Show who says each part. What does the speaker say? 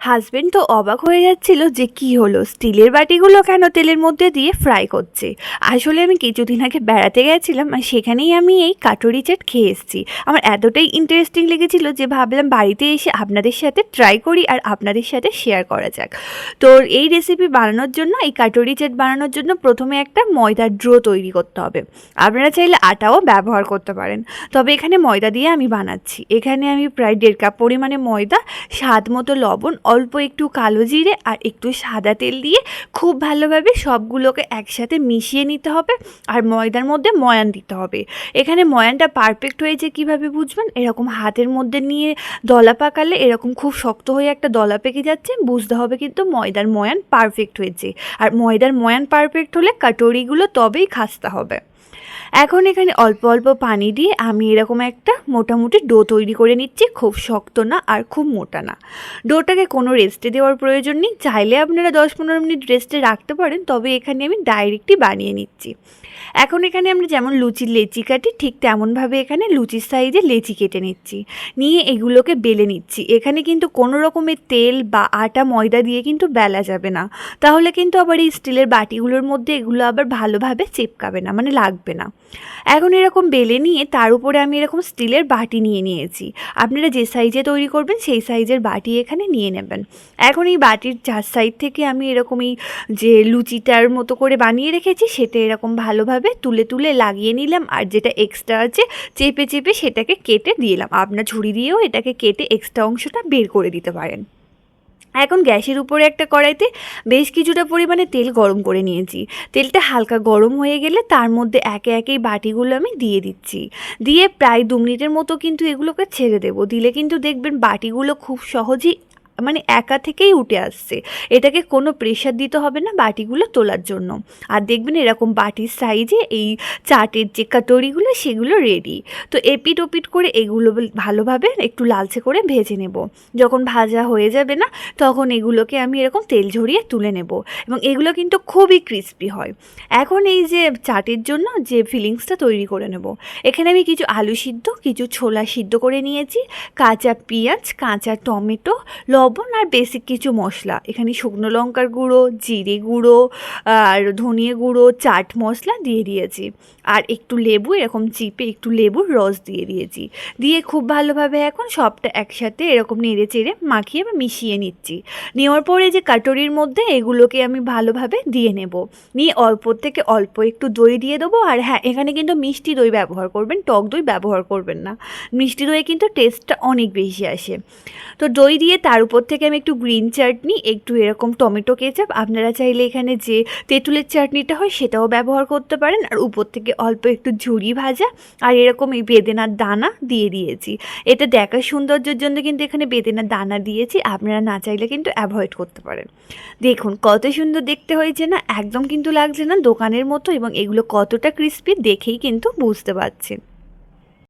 Speaker 1: Husband তো অবাক হয়ে যাচ্ছিল যে কি হলো? স্টিলের বাটিগুলো কেন তেলের মধ্যে দিয়ে ফ্রাই করছে? আসলে আমি কিছুদিন আগে বেড়াতে গেছিলাম আর সেখানেই আমি এই কাটুরি চাট খেয়ে এসেছি। আমার এতটাই ইন্টারেস্টিং লেগেছিল যে ভাবলাম বাড়িতে এসে আপনাদের সাথে ট্রাই করি আর আপনাদের সাথে শেয়ার করা যাক। তো এই রেসিপি বানানোর জন্য, এই কাটুরি চাট বানানোর জন্য প্রথমে একটা ময়দার ড্রো তৈরি করতে হবে। আপনারা চাইলে আটাও ব্যবহার করতে পারেন। তবে এখানে ময়দা দিয়ে আমি বানাচ্ছি। এখানে আমি প্রায় দেড় কাপ পরিমাণে ময়দা, স্বাদ মতো লবণ অল্প একটু কালো জিরে আর একটু সাদা তেল দিয়ে খুব ভালোভাবে সবগুলোকে একসাথে মিশিয়ে নিতে হবে আর ময়দার মধ্যে ময়ান দিতে হবে। এখানে ময়ানটা পারফেক্ট হয়েছে কীভাবে বুঝবেন? এরকম হাতের মধ্যে নিয়ে দলা পাকালে এরকম খুব শক্ত হয়ে একটা দলা পেকে যাচ্ছে, বুঝতে হবে কিন্তু ময়দার ময়ান পারফেক্ট হয়েছে। আর ময়দার ময়ান পারফেক্ট হলে কাটোরিগুলো তবেই খাসতে হবে। এখন এখানে অল্প অল্প পানি দিয়ে আমি এরকম একটা মোটামুটি ডো তৈরি করে নিচ্ছি। খুব শক্ত না আর খুব মোটা না। ডোটাকে কোনো রেস্টে দেওয়ার প্রয়োজন নেই। চাইলে আপনারা দশ পনেরো মিনিট রেস্টে রাখতে পারেন, তবে এখানে আমি ডাইরেক্টই বানিয়ে নিচ্ছি। এখন এখানে আমরা যেমন লুচির লেচি কাটি, ঠিক তেমনভাবে এখানে লুচির সাইজে লেচি কেটে নিচ্ছি। নিয়ে এগুলোকে বেলে নিচ্ছি। এখানে কিন্তু কোনো রকমের তেল বা আটা, ময়দা দিয়ে কিন্তু বেলা যাবে না। তাহলে কিন্তু আবার এই স্টিলের বাটিগুলোর মধ্যে এগুলো আবার ভালোভাবে চেপকাবে না। মানে লাগবে না। এখন এরকম বেলে নিয়ে তার উপরে আমি এরকম স্টিলের বাটি নিয়ে নিয়েছি। আপনারা যে সাইজে তৈরি করবেন সেই সাইজের বাটি এখানে নিয়ে নেবেন। এখন এই বাটির চার সাইড থেকে আমি এরকম এই যে লুচিটার মতো করে বানিয়ে রেখেছি সেটা এরকম ভালোভাবে তুলে তুলে লাগিয়ে নিলাম আর যেটা এক্সট্রা আছে চেপে চেপে সেটাকে কেটে দিলাম আপনার ছুরি দিয়েও এটাকে কেটে এক্সট্রা অংশটা বের করে দিতে পারেন। এখন গ্যাসের উপরে একটা কড়াইতে বেশ কিছুটা পরিমাণে তেল গরম করে নিয়েছি। তেলটা হালকা গরম হয়ে গেলে তার মধ্যে একে একেই বাটিগুলো আমি দিয়ে দিচ্ছি। দিয়ে প্রায় দু মিনিটের মতো কিন্তু এগুলোকে ছেড়ে দেবো। দিলে কিন্তু দেখবেন বাটিগুলো খুব সহজেই মানে একা থেকেই উঠে আসছে। এটাকে কোনো প্রেশার দিতে হবে না বাটিগুলো তোলার জন্য। আর দেখবেন এরকম বাটির সাইজে এই চাটের যে কাটোরিগুলো সেগুলো রেডি তো এপিট ওপিট করে এগুলো ভালোভাবে একটু লালচে করে ভেজে নেব। যখন ভাজা হয়ে যাবে না, তখন এগুলোকে আমি এরকম তেল ঝরিয়ে তুলে নেব। এবং এগুলো কিন্তু খুবই ক্রিস্পি হয়। এখন এই যে চাটের জন্য যে ফিলিংসটা তৈরি করে নেব। এখানে আমি কিছু আলু সিদ্ধ, কিছু ছোলা সিদ্ধ করে নিয়েছি। কাঁচা পেঁয়াজ, কাঁচা টমেটো আর বেসিক কিছু মশলা। এখানে শুকনো লঙ্কার গুঁড়ো, জিরে গুঁড়ো, আর ধনিয়া গুঁড়ো, চাট মশলা দিয়ে দিয়েছি। আর একটু লেবু, এরকম চিপে একটু লেবুর রস দিয়ে দিয়েছি। দিয়ে খুব ভালোভাবে এখন সবটা একসাথে এরকম নেড়ে চেড়ে মাখিয়ে বা মিশিয়ে নিচ্ছি। নেওয়ার পরে যে কাটোরির মধ্যে এগুলোকে আমি ভালোভাবে দিয়ে নেব। নিয়ে অল্প থেকে অল্প একটু দই দিয়ে দেবো। আর হ্যাঁ এখানে কিন্তু মিষ্টি দই ব্যবহার করবেন, টক দই ব্যবহার করবেন না। মিষ্টি দইয়ে কিন্তু টেস্টটা অনেক বেশি আসে। তো দই দিয়ে তার উপর থেকে আমি একটু গ্রিন চাটনি একটু এরকম টমেটো কেচাপ আপনারা চাইলে এখানে যে তেঁতুলের চাটনিটা হয় সেটাও ব্যবহার করতে পারেন। আর উপর থেকে অল্প একটু ঝুড়ি ভাজা আর এরকম এই বেদেনার দানা দিয়ে দিয়েছি। এটা দেখার সৌন্দর্যের জন্য কিন্তু এখানে বেদেনার দানা দিয়েছি। আপনারা না চাইলে কিন্তু অ্যাভয়েড করতে পারেন। দেখুন, কত সুন্দর দেখতে হয়েছে না? একদম কিন্তু লাগছে না দোকানের মতো এবং এগুলো কতটা ক্রিস্পি দেখেই কিন্তু বুঝতে পারছেন।